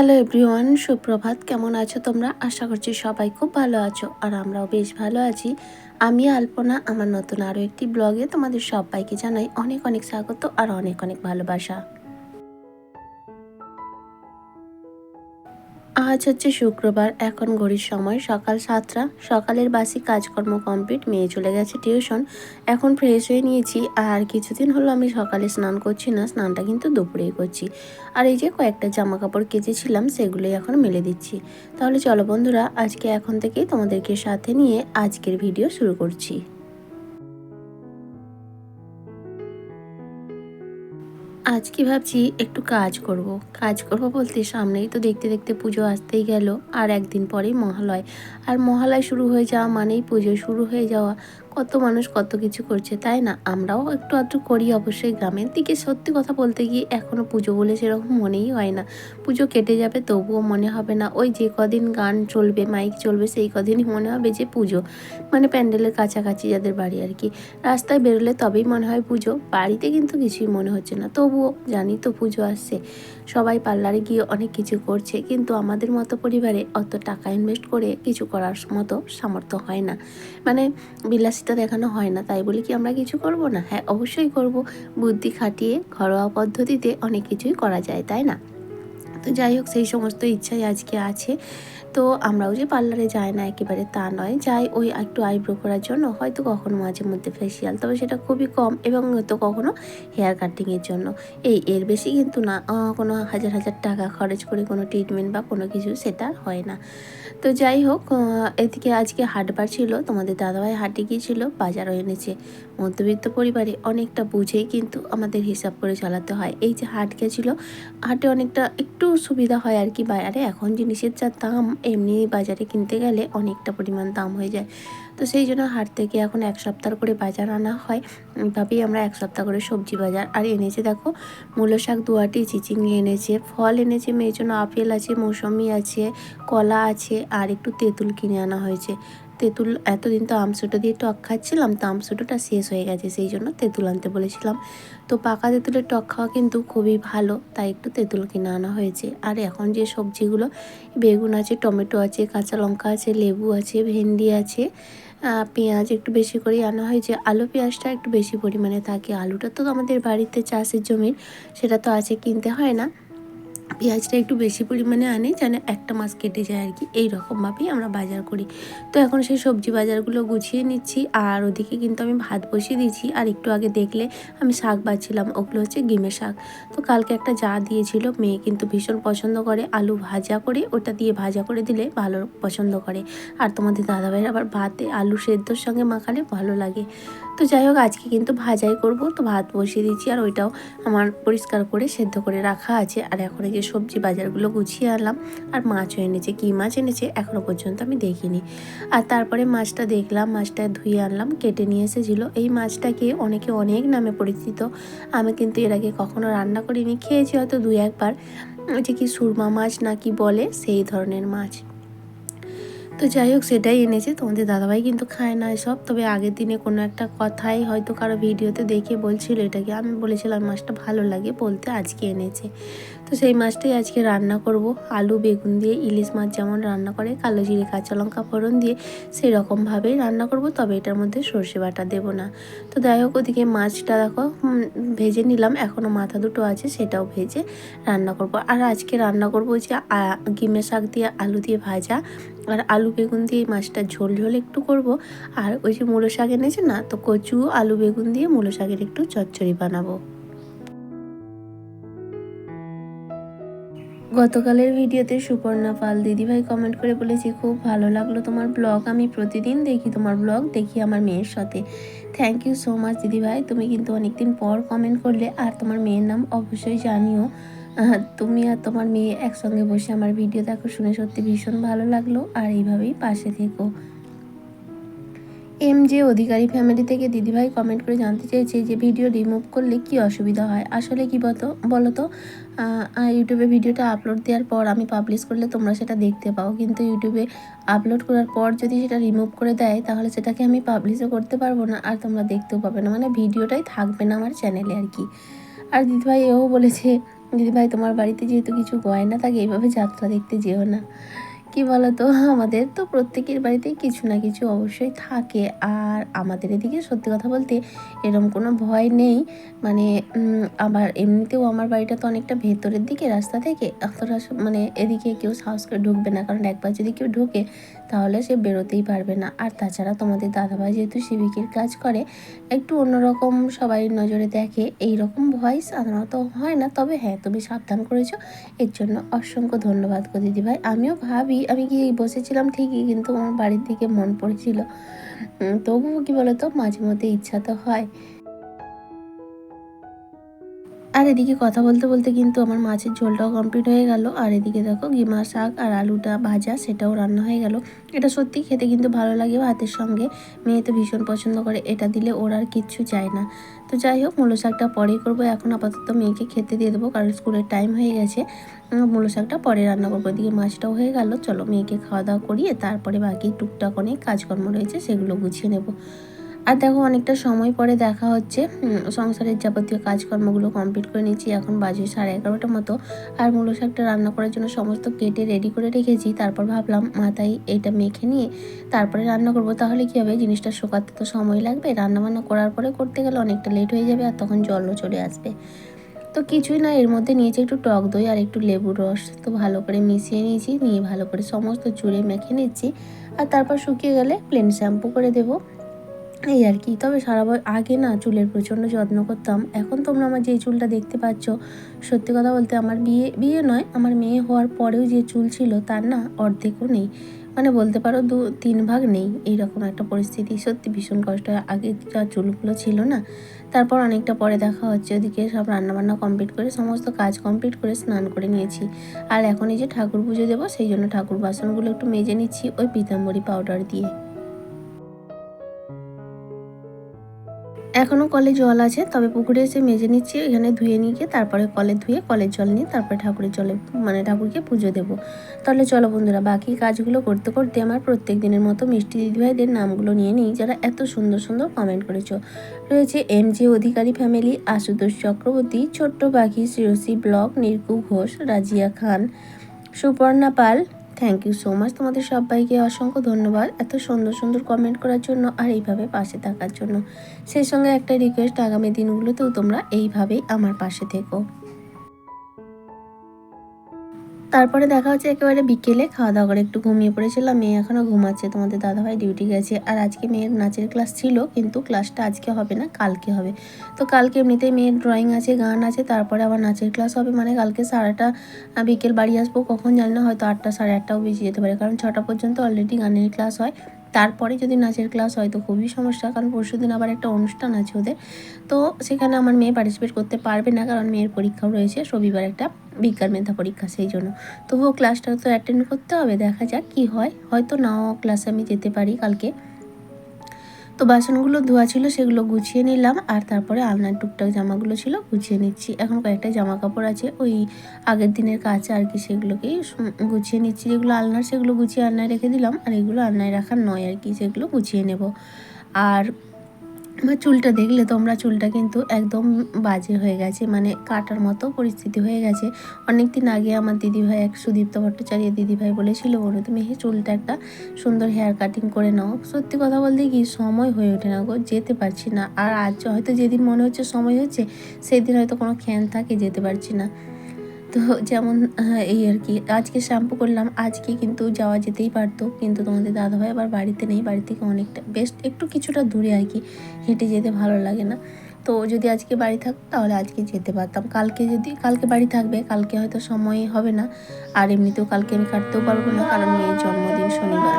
Hello everyone, সুপ্রভাত। কেমন আছো তোমরা? আশা করছি সবাই খুব ভালো আছো আর আমরাও বেশ ভালো আছি। আমি আলপনা, আমার নতুন আরও একটি ব্লগে তোমাদের সবাইকে জানাই অনেক অনেক স্বাগত আর অনেক অনেক ভালোবাসা। আজ হচ্ছে শুক্রবার, এখন ঘড়ির সময় সকাল সাতটা। সকালের বাসি কাজকর্ম কমপ্লিট মেয়ে চলে গেছে টিউশন এখন ফ্রেশ হয়ে নিয়েছি, আর কিছুদিন হলো আমি সকালে স্নান করছি না, স্নানটা কিন্তু দুপুরেই করছি। আর এই যে কয়েকটা জামা কাপড় কেচেছিলাম, সেগুলোই এখন মেলে দিচ্ছি। তাহলে চলো বন্ধুরা, আজকে এখন থেকেই তোমাদেরকে সাথে নিয়ে আজকের ভিডিও শুরু করছি। আজকে ভাবছি একটু কাজ করব। কাজ করব বলতে সামনেই তো দেখতে দেখতে পুজো আসতেই গেল, আর একদিন পরেই মহালয় আর মহালয় শুরু হয়ে যাওয়া মানেই পুজো শুরু হয়ে যাওয়া কত মানুষ কত কিছু করছে, তাই না? আমরাও একটু আধটু করি অবশ্যই গ্রামের দিকে। সত্যি কথা বলতে গিয়ে এখনও পুজো বলে সেরকম মনেই হয় না। পুজো কেটে যাবে তবুও মনে হবে না। ওই যে কদিন গান চলবে, মাইক চলবে, সেই কদিনই মনে হবে যে পুজো। মানে প্যান্ডেলের কাছাকাছি যাদের বাড়ি আর কি। রাস্তায় বেরোলে তবেই মনে হয় পুজো। বাড়িতে কিন্তু কিছুই মনে হচ্ছে না। তবুও জানি তো পুজো আসছে। সবাই পার্লারে গিয়ে অনেক কিছু করছে। কিন্তু আমাদের মতো পরিবারে অত টাকা ইনভেস্ট করে কিছু করার মতো সামর্থ্য হয় না। মানে বিলাসিতা দেখানো হয় না, তাই বলে কি আমরা কিছু করব না? হ্যাঁ অবশ্যই করব। বুদ্ধি খাটিয়ে ঘরোয়া পদ্ধতিতে অনেক কিছুই করা যায়, তাই না? তো যাই হোক, সেই সমস্ত ইচ্ছাই আজকে আছে। তো আমরাও যে পার্লারে যাই না একেবারে তা নয়। যাই ওই একটু আইব্রো করার জন্য, হয়তো কখনো মাঝে মধ্যে ফেসিয়াল তবে সেটা খুবই কম এবং হয়তো কখনো হেয়ার কাটিংয়ের জন্য। এই, এর বেশি কিন্তু না কোনো হাজার হাজার টাকা খরচ করে কোনো ট্রিটমেন্ট বা কোনো কিছু সেটা হয় না। তো যাই হোক এদিকে আজকে হাটবার ছিল, তোমাদের দাদাভাই হাটে গিয়েছিল, বাজারও এনেছে। মধ্যবিত্ত পরিবারে অনেকটা বুঝেই কিন্তু আমাদের হিসাব করে চালাতে হয়। এই যে হাট গেছিল, হাটে অনেকটা একটু সুবিধা হয় আর কি বাইরে এখন জিনিসের যা দাম, এমনি বাজারে কিনতে গেলে অনেকটা পরিমাণ দাম হয়ে যায়। তো সেই জন্য হাট থেকে এখন এক সপ্তাহ করে বাজার আনা হয়। এইভাবেই আমরা এক সপ্তাহ করে সবজি বাজার। আর এনেছে দেখো, মূলো শাক দুয়াটি চিচিঙ্গি এনেছে, ফল এনেছে মেয়ের জন্য আপেল আছে, মৌসুমি আছে, কলা আছে, আর একটু তেঁতুল কিনে আনা হয়েছে। তেঁতুল, এতদিন তো আমসুটো দিয়ে টক খাচ্ছিলাম, তো আমসুটোটা শেষ হয়ে গেছে, সেই জন্য তেঁতুল আনতে বলেছিলাম। তো পাকা তেঁতুলের টক খাওয়া কিন্তু খুবই ভালো, তাই একটু তেঁতুল কিনে আনা হয়েছে। আর এখন যে সবজিগুলো, বেগুন আছে, টমেটো আছে, কাঁচা লঙ্কা আছে, লেবু আছে, ভেন্ডি আছে পেঁয়াজ একটু বেশি করেই আনা হয়েছে। আলু পেঁয়াজটা একটু বেশি পরিমাণে থাকে। আলুটা তো আমাদের বাড়িতে চাষের জমির, সেটা তো আছে, কিনতে হয় না। পেঁয়াজটা একটু বেশি পরিমাণে আনে যেন একটা মাছ কেটে যায় আর কি। এই রকমভাবেই আমরা বাজার করি। তো এখন সেই সবজি বাজারগুলো গুছিয়ে নিচ্ছি আর ওদিকে কিন্তু আমি ভাত বসিয়ে দিয়েছি। আর একটু আগে দেখলে আমি শাক বাজছিলাম ওগুলো হচ্ছে গিমে শাক। তো কালকে একটা যা দিয়েছিল, মেয়ে কিন্তু ভীষণ পছন্দ করে আলু ভাজা করে, ওটা দিয়ে ভাজা করে দিলে ভালো পছন্দ করে। আর তোমাদের দাদাভাইয়ের আবার ভাতে আলু সেদ্ধর সঙ্গে মাখালে ভালো লাগে। তো যাই হোক, আজকে কিন্তু ভাজাই করব। তো ভাত বসিয়ে দিচ্ছি আর ওইটাও আমার পরিষ্কার করে সেদ্ধ করে রাখা আছে। আর এখন এই যে সবজি বাজারগুলো গুছিয়ে আনলাম। আর মাছও এনেছে। কী মাছ এনেছে এখনও পর্যন্ত আমি দেখিনি। আর তারপরে মাছটা দেখলাম, মাছটা ধুয়ে আনলাম, কেটে নিয়ে এসেছিল। এই মাছটাকে অনেকে অনেক নামে পরিচিত। আমি কিন্তু এর আগে কখনো রান্না করিনি। খেয়েছি হয়তো দুই একবার যে কি সুরমা মাছ না কি বলে, সেই ধরনের মাছ। তো যাই হোক, সেটাই এনেছে। তোমাদের দাদাভাই কিন্তু খায় না সব তবে আগের দিনে কোনো একটা কথাই হয়তো কারও ভিডিওতে দেখে বলছিল, এটাকে আমি বলেছিলাম, মাছটা ভালো লাগে বলতে আজকে এনেছে। তো সেই মাছটাই আজকে রান্না করব। আলু, বেগুন দিয়ে, ইলিশ মাছ যেমন রান্না করে, কালো জিরে, কাঁচা লঙ্কা ফোড়ন দিয়ে সেই রকমভাবেই রান্না করব, তবে এটার মধ্যে সর্ষে বাটা দেব না। তো যাই হোক, ওদিকে মাছটা দেখো ভেজে নিলাম। এখনও মাথা দুটো আছে, সেটাও ভেজে রান্না করব। আর আজকে রান্না করব যে গিমে শাক দিয়ে আলু দিয়ে ভাজা। আর আলু, বেগুন দিয়ে মাছটা ঝোল ঝোল একটু করব। আর ওই যে মূলো শাক এনেছে না, তো কচু, আলু, বেগুন দিয়ে মূলো শাকের একটু চচ্চড়ি বানাবো। গতকালের ভিডিওতে সুপর্ণা পাল দিদিভাই কমেন্ট করে বলেছি, খুব ভালো লাগল তোমার ব্লগ আমি প্রতিদিন দেখি তোমার ব্লগ দেখি আমার মেয়ের সাথে। থ্যাংক ইউ সো মাচ দিদিভাই। তুমি কিন্তু অনেকদিন পর কমেন্ট করলে আর তোমার মেয়ের নাম অবশ্যই জানিও। তুমি আর তোমার মেয়ে একসঙ্গে বসে আমার ভিডিও দেখো, শুনে সত্যি ভীষণ ভালো লাগল। আর এইভাবেই পাশে থেকো। এম যে অধিকারী ফ্যামিলি থেকে দিদিভাই কমেন্ট করে জানতে চেয়েছে যে ভিডিও রিমুভ করলে কি অসুবিধা হয়। আসলে কি বলতো বলো তো ইউটিউবে ভিডিওটা আপলোড দেওয়ার পর আমি পাবলিশ করলে তোমরা সেটা দেখতে পাও। কিন্তু ইউটিউবে আপলোড করার পর যদি সেটা রিমুভ করে দেয়, তাহলে সেটাকে আমি পাবলিশও করতে পারব না, আর তোমরা দেখতেও পাবে না। মানে ভিডিওটাই থাকবে না আমার চ্যানেলে আর কি। আর দিদিভাই এও বলেছে, দিদিভাই, তোমার বাড়িতে যেহেতু কিছু গয়না থাকে, এইভাবে যাত্রা দেখতে যেও না। কি বলতো? আমাদের তো প্রত্যেকের বাড়িতেই কিছু না কিছু অবশ্যই থাকে। আর আমাদের এদিকে সত্যি কথা বলতে এরম কোনো ভয় নেই। মানে আবার এমনিতেও আমার বাড়িটা তো অনেকটা ভেতরের দিকে রাস্তা থেকে। এতটা মানে এদিকে কেউ সাহস করে ঢুকবে না। কারণ একবার যদি কেউ ঢুকে তাহলে সে বেরোতেই পারবে না। আর তাছাড়া তোমাদের দাদাভাই যেহেতু সিভিকের কাজ করে, একটু অন্যরকম সবাই নজরে দেখে এই রকম ভয় সাধারণত হয় না। তবে হ্যাঁ তুমি সাবধান করেছ। এর জন্য অসংখ্য ধন্যবাদ গো দিদিভাই। আমিও ভাবি, আমি কি বসেছিলাম ঠিকই, কিন্তু আমার বাড়ির দিকে মন পড়েছিল। তবুও কি বলতো, মাঝে মধ্যে ইচ্ছা তো হয়। আর এদিকে কথা বলতে বলতে কিন্তু আমার মাছের ঝোলটাও কমপ্লিট হয়ে গেল। আর এদিকে দেখো গিমা শাক আর আলুটা ভাজা, সেটাও রান্না হয়ে গেল। এটা সত্যি খেতে কিন্তু ভালো লাগে ভাতের সঙ্গে। মেয়ে তো ভীষণ পছন্দ করে, এটা দিলে ওর আর কিচ্ছু চায় না। তো যাই হোক, মূলো শাকটা পরেই করব। এখন আপাতত মেয়েকে খেতে দিয়ে দেবো, কারণ স্কুলের টাইম হয়ে গেছে। মূলো শাকটা পরে রান্না করব। এদিকে মাছটাও হয়ে গেল। চলো মেয়েকে খাওয়া দাওয়া করিয়ে তারপরে বাকি টুকটাক অনেক কাজকর্ম রয়েছে, সেগুলো গুছিয়ে নেব। আর দেখো, অনেকটা সময় পরে দেখা হচ্ছে সংসারের যাবতীয় কাজকর্মগুলো কমপ্লিট করে নিয়েছি এখন বাজে সাড়ে এগারোটার মতো। আর মূলো শাকটা রান্না করার জন্য সমস্ত কেটে রেডি করে রেখেছি। তারপর ভাবলাম মাথায় এটা মেখে নিয়ে তারপরে রান্না করব। তাহলে কী হবে, জিনিসটা শুকাতে তো সময় লাগবে। রান্না বান্না করার পরে করতে গেলে অনেকটা লেট হয়ে যাবে, আর তখন জলও চলে আসবে। তো কিছুই না, এর মধ্যে নিয়েছি একটু টক দই আর একটু লেবুর রস। তো ভালো করে মিশিয়ে নিয়েছি, নিয়ে ভালো করে সমস্ত চুড়ে মেখে নিচ্ছি। আর তারপর শুকিয়ে গেলে প্লেন শ্যাম্পু করে দেবো। এই আর কি। তবে সারা আগে না চুলের প্রচণ্ড যত্ন করতাম। এখন তোমরা আমার যে চুলটা দেখতে পাচ্ছ, সত্যি কথা বলতে আমার বিয়ে বিয়ে নয়, আমার মেয়ে হওয়ার পরেও যে চুল ছিল তার না অর্ধেকও নেই। মানে বলতে পারো দু, তিন ভাগ নেই। এইরকম একটা পরিস্থিতি। সত্যি ভীষণ কষ্ট হয়। আগে যা চুলগুলো ছিল না, তারপর অনেকটা পরে দেখা হচ্ছে। ওদিকে সব রান্নাবান্না কমপ্লিট করে, সমস্ত কাজ কমপ্লিট করে স্নান করে নিয়েছি। আর এখন এই যে ঠাকুর পুজো দেবো, সেই জন্য ঠাকুর বাসনগুলো একটু মেজে নিচ্ছি, ওই পিতাম্বরী পাউডার দিয়ে। এখনও কলে জল আছে, তবে পুকুরে এসে মেজে নিচ্ছি, এখানে ধুয়ে নিয়ে তারপরে কলে ধুয়ে কলের জল নিয়ে তারপরে ঠাকুরের জলে মানে ঠাকুরকে পুজো দেবো। তাহলে চলো বন্ধুরা, বাকি কাজগুলো করতে করতে আমার প্রত্যেক দিনের মতো মিষ্টি দিদিভাইদের নামগুলো নিয়ে নিই, যারা এত সুন্দর সুন্দর কমেন্ট করেছ। রয়েছে M J Adhikari family Ashutosh Chakraborty, ছোট্ট পাখি, শ্রেয়সী ব্লক নির্কু Ghosh, Razia Khan, Suparna Pal thank you so much তোমাদের সবাইকে অসংখ্য ধন্যবাদ এত সুন্দর সুন্দর কমেন্ট করার জন্য আর এইভাবে পাশে থাকার জন্য। সেই সঙ্গে একটা রিকোয়েস্ট আগামী দিনগুলোতেও তোমরা এইভাবেই আমার পাশে থেকো। তারপরে দেখা হচ্ছে একেবারে বিকেলে খাওয়া দাওয়া করে একটু ঘুমিয়ে পড়েছিলাম, মেয়ে এখনও ঘুমাচ্ছে, তোমাদের দাদাভাই ডিউটি গেছে। আর আজকে মেয়ের নাচের ক্লাস ছিল, কিন্তু ক্লাসটা আজকে হবে না, কালকে হবে। তো কালকে এমনিতেই মেয়ের ড্রয়িং আছে, গান আছে, তারপরে আবার নাচের ক্লাস হবে মানে কালকে সারাটা বিকেল বাড়ি আসব কখন জানি না, হয়তো আটটা সাড়ে আটটাও বেজে যেতে পারে, কারণ ছটা পর্যন্ত অলরেডি গানের ক্লাস হয়। তারপরে যদি নাচের ক্লাস হয় তো খুবই সমস্যা, কারণ পরশু দিন আবার একটা অনুষ্ঠান আছে ওদের। তো সেখানে আমার মেয়ে পার্টিসিপেট করতে পারবে না, কারণ মেয়ের পরীক্ষাও রয়েছে রবিবার একটা বিজ্ঞান মেধা পরীক্ষা সেই জন্য। তবুও ক্লাসটা তো অ্যাটেন্ড করতে হবে, দেখা যাক কি হয়। হয়তো নাও ক্লাসে আমি যেতে পারি কালকে। তো বাসনগুলো ধোয়া ছিল, সেগুলো গুছিয়ে নিলাম। আর তারপরে আলনার টুকটাক জামাগুলো ছিল, গুছিয়ে নিচ্ছি। এখন কয়েকটা জামা কাপড় আছে, ওই আগের দিনের কাছে আর কি সেগুলোকেই গুছিয়ে নিচ্ছি। যেগুলো আলনার, সেগুলো গুছিয়ে আলনায় রেখে দিলাম। আর এগুলো আলনায় রাখার নয় আর কি, সেগুলো গুছিয়ে নেব। আর আমার চুলটা দেখলে তোমরা, চুলটা কিন্তু একদম বাজে হয়ে গেছে মানে কাটার মতো পরিস্থিতি হয়ে গেছে। অনেক দিন আগে আমার দিদিভাই, এক সুদীপ্ত ভট্টাচার্য দিদিভাই বলেছিল বলো তুমি চুলটা একটা সুন্দর হেয়ার কাটিং করে নাও। সত্যি কথা বলতে কি, সময় হয়ে ওঠে না গো, যেতে পারছি না। আর আজ হয়তো যেদিন মনে হচ্ছে সময় হচ্ছে, সেদিন হয়তো কোনো খ্যান থাকে, যেতে পারছি না। তো যেমন এই আর কি। আজকে শ্যাম্পু করলাম, আজকে কিন্তু যাওয়া যেতেই পারতো। কিন্তু তোমাদের দাদাভাই আবার বাড়িতে নেই, বাড়ি থেকে অনেকটা, বেশ একটু কিছুটা দূরে আর কি, হেঁটে যেতে ভালো লাগে না। তো যদি আজকে বাড়ি থাকতো তাহলে আজকে যেতে পারতাম। কালকে যদি, কালকে বাড়ি থাকবে, কালকে হয়তো সময় হবে না। আর এমনিতেও কালকে আমি কাটতেও পারব না, কারণ মেয়ের জন্মদিন শনিবার।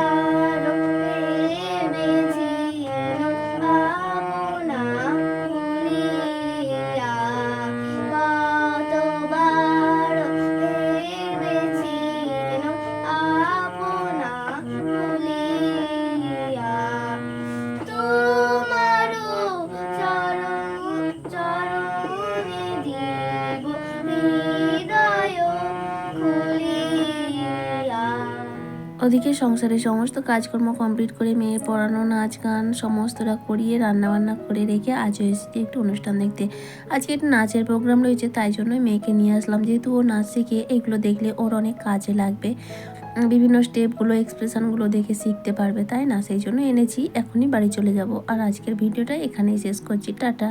ওদিকে সংসারের সমস্ত কাজকর্ম কমপ্লিট করে মেয়ে পড়ানো, নাচ গান সমস্তটা করিয়ে রান্নাবান্না করে রেখে আজও এসেছি একটু অনুষ্ঠান দেখতে। আজকে একটু নাচের প্রোগ্রাম রয়েছে, তাই জন্যই মেয়েকে নিয়ে আসলাম। যেহেতু ও নাচ শিখে, এগুলো দেখলে ওর অনেক কাজে লাগবে। বিভিন্ন স্টেপগুলো এক্সপ্রেশনগুলো দেখে শিখতে পারবে, তাই না? সেই জন্য এনেছি, এখনই বাড়ি চলে যাব। আর আজকের ভিডিওটা এখানেই শেষ করছি। টাটা।